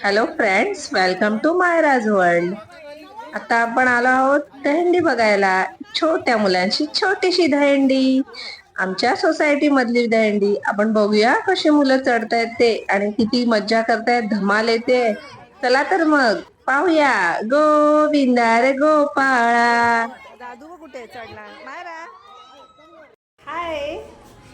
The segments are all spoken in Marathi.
Hello friends welcome to Mayraj world आता आपण आलो आहोत दहंडी बघायला. छोट्या मुलांची छोटीशी दहंडी आमच्या सोसायटी मधली दहंडी आपण बघूया कशी मुलं चढतायत ते आणि किती मज्जा करतायत धमाल येते. चला तर मग पाहूया. गोविंदा रे गोपाळा. दादू कुठे चढला. मायरा. हाय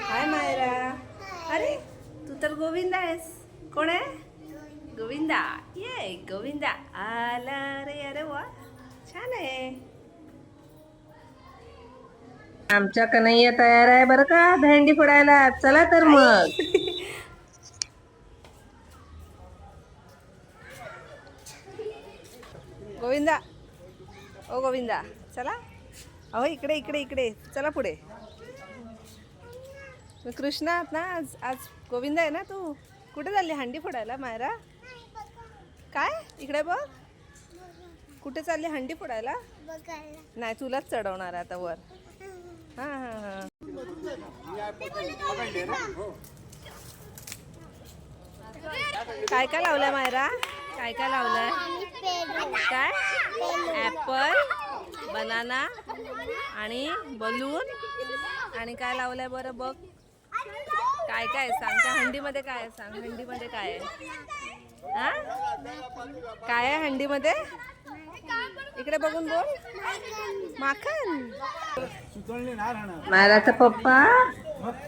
हाय मायरा. अरे तू तर गोविंदा आहेस. कोण आहे? गोविंदा ये गोविंदा आला रे अरे वा छान आहे आमच्या कन्हैया तयार आहे बरं का? दहंडी फोडायला. चला तर मग. गोविंदा. ओ गोविंदा. चला. अहो इकडे इकडे इकडे. चला पुढे. कृष्णा ना. आज आज गोविंदा आहे ना तू? कुठे चालली हंडी फोडायला मायरा? काय? इकडे बघ. कुठे चालली हंडी फोडायला? नाही तुलाच चढवणार आहे आता वर. हां हां हां. काय काय लावलंय मायरा? काय काय लावलंय? काय? ॲपल बनाना आणि बलून आणि काय लावलंय बरं बघ. काय काय आहे? सांग हंडीमध्ये काय सांग हंडीमध्ये काय आहे? हा? काय आहे हंडीमध्ये? इकडे बघून बोल. माखन. महाराजचा पप्पा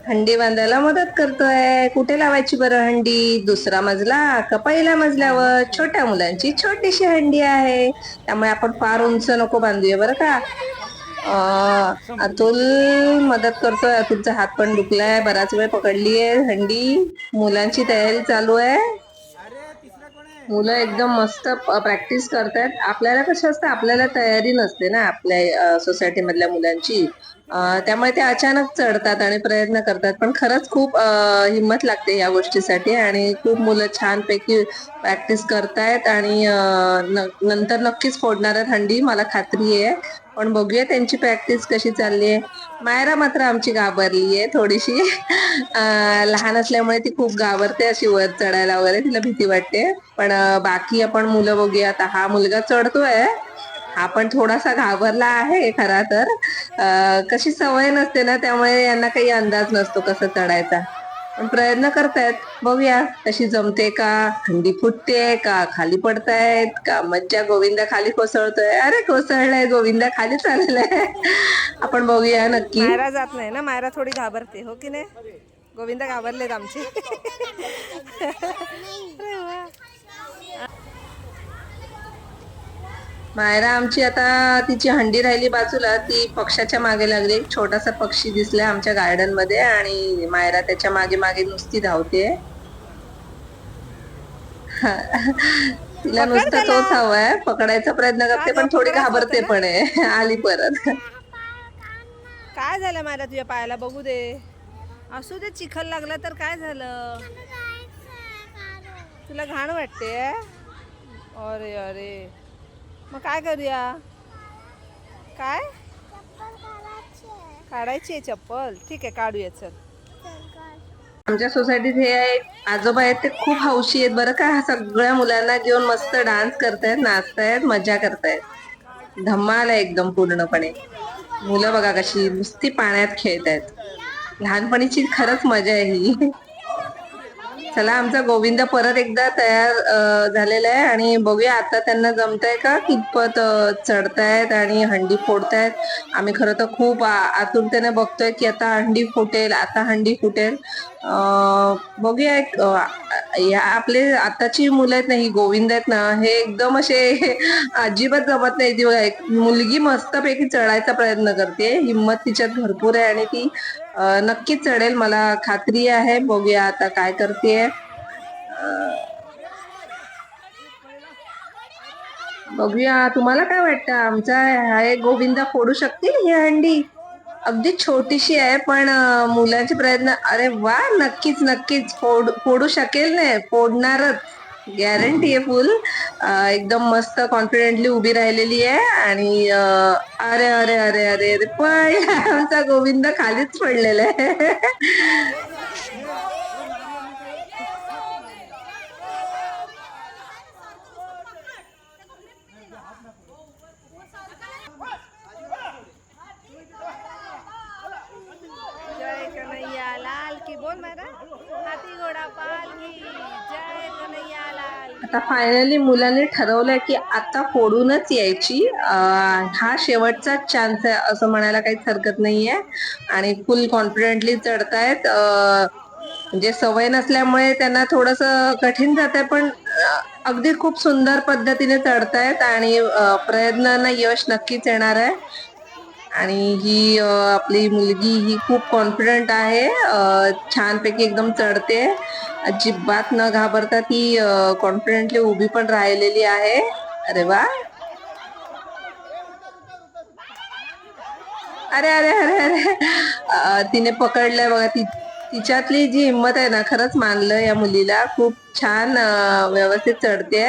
हंडी बांधायला मदत करतोय. कुठे लावायची बरं हंडी? दुसरा मजला का पहिल्या मजल्यावर. छोट्या मुलांची छोटीशी हंडी आहे. त्यामुळे आपण फार उंच नको बांधूया बरं का? अतुल मदत करतोय. अतुलचा हात पण दुखलाय. बराच वेळ पकडली आहे हंडी मुलांची तयारी चालू आहे. मुलं एकदम मस्त प्रॅक्टिस करतायत. आपल्याला कसं असतं? आपल्याला तयारी नसते ना आपल्या सोसायटी मधल्या मुलांची. त्यामुळे ते अचानक चढतात आणि प्रयत्न करतात. पण खरंच खूप हिंमत लागते या गोष्टीसाठी आणि खूप मुलं छानपैकी प्रॅक्टिस करतायत आणि नंतर नक्कीच फोडणार आहेत हंडी मला खात्री आहे. पण बघूया त्यांची प्रॅक्टिस कशी चालली आहे. मायरा मात्र आमची घाबरली आहे थोडीशी लहान असल्यामुळे ती खूप घाबरते अशी वर चढायला वगैरे तिला भीती वाटते. पण बाकी आपण मुलं बघूया आता हा मुलगा चढतोय. हा पण थोडासा घाबरला आहे खरा तर. कशी सवय नसते ना त्यामुळे यांना काही अंदाज नसतो कसं चढायचा. पण प्रयत्न करतायत. बघूया कशी जमते का थंडी फुटते का खाली पडतायत का मज्जा गोविंदा खाली कोसळतोय. अरे कोसळलाय गोविंदा खाली चाललाय. आपण बघूया नक्की. मायरा जात नाही ना मायरा थोडी घाबरते हो की नाही? गोविंदा घाबरलेत आमचे अरे वा. मायरा आमची आता तिची हंडी राहिली बाजूला ती पक्षाच्या मागे लागली. एक छोटासा पक्षी दिसलाय आमच्या गार्डनमध्ये आणि मायरा त्याच्यामागे मागे नुसती धावते. तिला नुसता तोच हवाय. पकडायचा प्रयत्न करते पण थोडी घाबरते पण आहे. आली परत. काय झालं मायरा तुझ्या पायाला? बघू दे. असू दे चिखल लागला तर काय झालं? तुला घाण वाटते अरे अरे. मग काय करूया? काय? काढायची आहे. चप्पल. ठीक आहे काढूया चल. आमच्या सोसायटीत हे एक आजोबा आहेत ते खूप हौशी आहेत. बरं का सगळ्या मुलांना घेऊन मस्त डान्स करतायत नाचतायत मजा करतायत. धमाल आहे एकदम पूर्णपणे. मुलं बघा कशी नुसती पाण्यात खेळतायत. लहानपणीची खरंच मजा आहे ही. चला आमचा गोविंद परत एकदा तयार झालेला आहे आणि बघूया आता त्यांना जमतंय का? कितपत चढतायत आणि हंडी फोडतायत. आम्ही खरं तर खूप आतुरतेने बघतोय की आता हंडी फुटेल आता हंडी फुटेल. बघूया एक, या आपले आताची मुलं आहेत ना ही गोविंद आहेत ना हे एकदम असे अजिबात जमत नाही ती एक मुलगी मस्तपैकी चढायचा प्रयत्न करते. हिंमत तिच्यात भरपूर आहे आणि ती नक्कीच चढेल. मला खात्री आहे. बघूया आता काय करते. बघूया तुम्हाला काय वाटतं? आमचा हा गोविंदा फोडू शकतील ही हंडी? अगदी छोटीशी आहे पण मुलांचे प्रयत्न अरे वा नक्कीच नक्कीच. फोड फोडू शकेल नाही फोडणारच. गॅरंटी आहे फुल एकदम मस्त कॉन्फिडेंटली उभी राहिलेली आहे आणि अरे अरे अरे अरे अरे पण आमचा गोविंद खालीच पडलेला आहे. आता फायनली मुलांनी ठरवलंय की आता फोडूनच यायची. हा शेवटचा चान्स आहे असं म्हणायला काहीच हरकत नाहीये. आणि फुल कॉन्फिडेंटली चढतायत. म्हणजे सवय नसल्यामुळे त्यांना थोडस कठीण जात आहे पण अगदी खूप सुंदर पद्धतीने चढतायत आणि प्रयत्नांना यश नक्कीच येणार आहे. आणि ही आपली मुलगी ही खूप कॉन्फिडंट आहे. छानपैकी एकदम चढते. अजिबात न घाबरता ती कॉन्फिडंटली उभी पण राहिलेली आहे. अरे वा! अरे अरे अरे अरे! तिने पकडलंय बघा ती तिच्यातली जी हिंमत आहे ना खरंच मानलं या मुलीला. खूप छान व्यवस्थित चढते.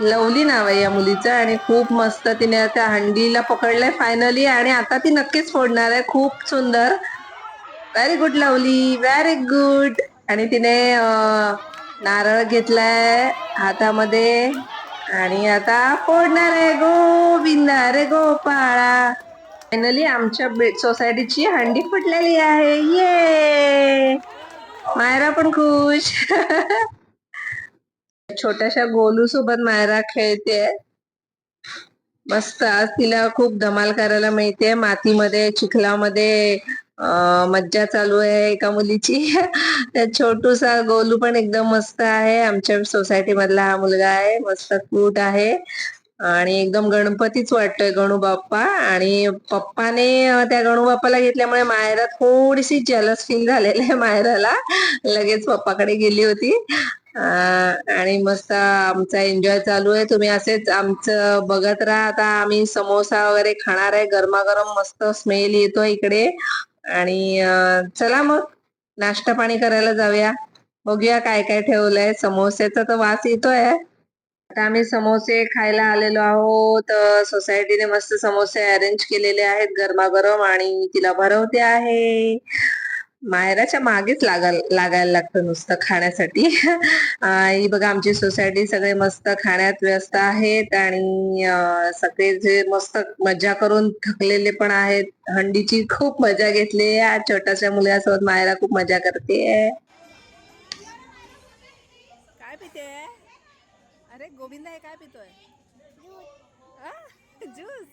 लवली नाव आहे या मुलीचं आणि खूप मस्त तिने त्या हंडीला पकडलंय फायनली आणि आता ती नक्कीच फोडणार आहे. खूप सुंदर. Very good lovely. Very good आणि तिने नारळ घेतलाय हातामध्ये आणि आता फोडणार आहे गोविंदा. रे गोपाळा. फायनली आमच्या सोसायटीची हंडी फुटलेली आहे. ये मायरा पण खुश. छोट्याशा गोलू सोबत मायरा खेळते मस्त आज तिला खूप धमाल करायला मिळते मातीमध्ये चिखलामध्ये मज्जा चालू आहे एका मुलीची. त्या छोटूसा गोलू पण एकदम मस्त आहे. आमच्या सोसायटी मधला हा मुलगा आहे. मस्त क्यूट आहे. आणि एकदम गणपतीच वाटतोय गणू बाप्पा. आणि पप्पाने त्या गणू बाप्पाला घेतल्यामुळे मायरा थोडीशी जलस फील झालेली आहे मायराला लगेच पप्पाकडे गेली होती. आणि मस्त आमचा एन्जॉय चालू आहे. तुम्ही असेच आमचं बघत राहा. आता आम्ही समोसा वगैरे खाणार आहे. गरमागरम मस्त स्मेल येतो इकडे. आणि चला मग. नाश्ता पाणी करायला जाऊया. बघूया काय काय ठेवलंय. समोस्याचा तर वास येतोय. आता आम्ही समोसे खायला आलेलो आहोत. सोसायटीने मस्त समोसे अरेंज केलेले आहेत. गरमागरम आणि तिला भरवते आहे. मायराच्या मागेच लागायला लागायला लागतं नुसतं खाण्यासाठी. ही बघा आमची सोसायटी सगळे मस्त खाण्यात व्यस्त आहेत आणि सगळे जे मस्त मजा करून थकलेले पण आहेत. हंडीची खूप मजा घेतली या छोट्याशा मुलासोबत मायरा खूप मजा करते. काय पिते? अरे गोविंदा हे काय पितोय? आ? ज्यूस?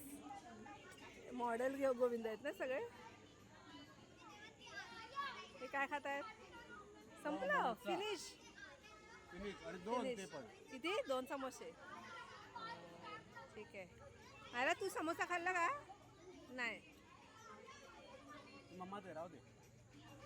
मॉडेल घेऊ गोविंद आहेत ना सगळे? हे काय खात आहेत संपलं फिनिश? किती? दोन समोसे. ठीक आहे. अरे तू समोसा खाल्ला का? नाही.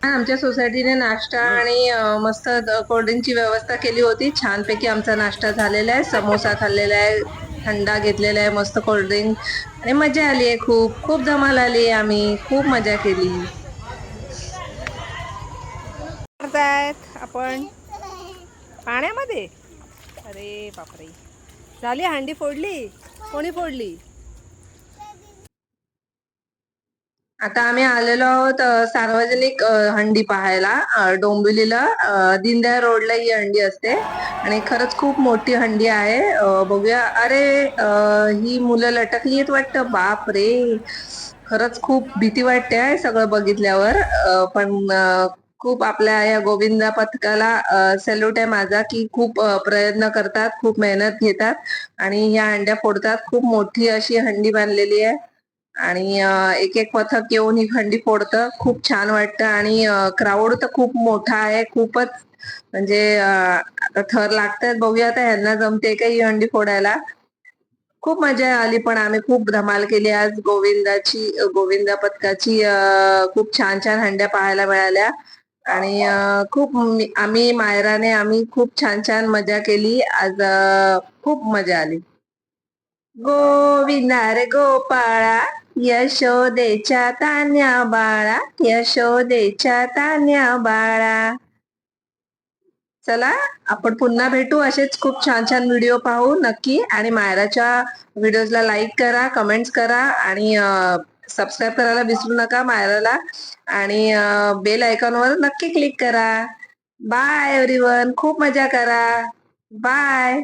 आमच्या सोसायटीने नाश्ता आणि मस्त कोल्ड्रिंकची व्यवस्था केली होती. छानपैकी आमचा नाश्ता झालेला आहे. समोसा खाल्लेला आहे. थंडा घेतलेला आहे. मस्त कोल्ड्रिंक आणि मजा आली आहे. खूप खूप धमाल आली आहे आम्ही. खूप मजा केली करतायत आपण पाण्यामध्ये? अरे बापरे. झाली हंडी फोडली? कोणी फोडली? आता आम्ही आलेलो आहोत सार्वजनिक हंडी पाहायला. डोंबिवलीला दीनदयाळ रोडला ही हंडी असते. आणि खरंच खूप मोठी हंडी आहे. बघूया. अरे ही मुलं लटकली आहेत वाटतं. बाप रे. खरंच खूप भीती वाटते आहे सगळं बघितल्यावर. पण खूप आपल्या या गोविंदा पथकाला सॅल्यूट आहे माझा की खूप प्रयत्न करतात खूप मेहनत घेतात आणि ह्या हंड्या फोडतात. खूप मोठी अशी हंडी बांधलेली आहे आणि एक एक पथक येऊन ही हंडी फोडतं. खूप छान वाटतं आणि क्राऊड तर खूप मोठा आहे. खूपच म्हणजे आता थर लागतात बघूया आता ह्यांना जमते का ही हंडी फोडायला. खूप मजा आली पण आम्ही खूप धमाल केली आज गोविंदाची गोविंदा पथकाची. खूप छान छान हंड्या पाहायला मिळाल्या. आणि खूप आम्ही मायराने आम्ही खूप छान छान मजा केली. आज खूप मजा आली. गोविंदा रे गोपाळा यशोदेच्या तान्या बाळा यशोदेच्या तान्या बाळा. चला आपण पुन्हा भेटू असेच खूप छान छान व्हिडिओ पाहू नक्की. आणि मायराच्या व्हिडिओजला लाईक करा कमेंट्स करा आणि सबस्क्राईब करायला विसरू नका मायराला. आणि बेल आयकॉनवर नक्की क्लिक करा. बाय एव्हरीवन खूप मजा करा. बाय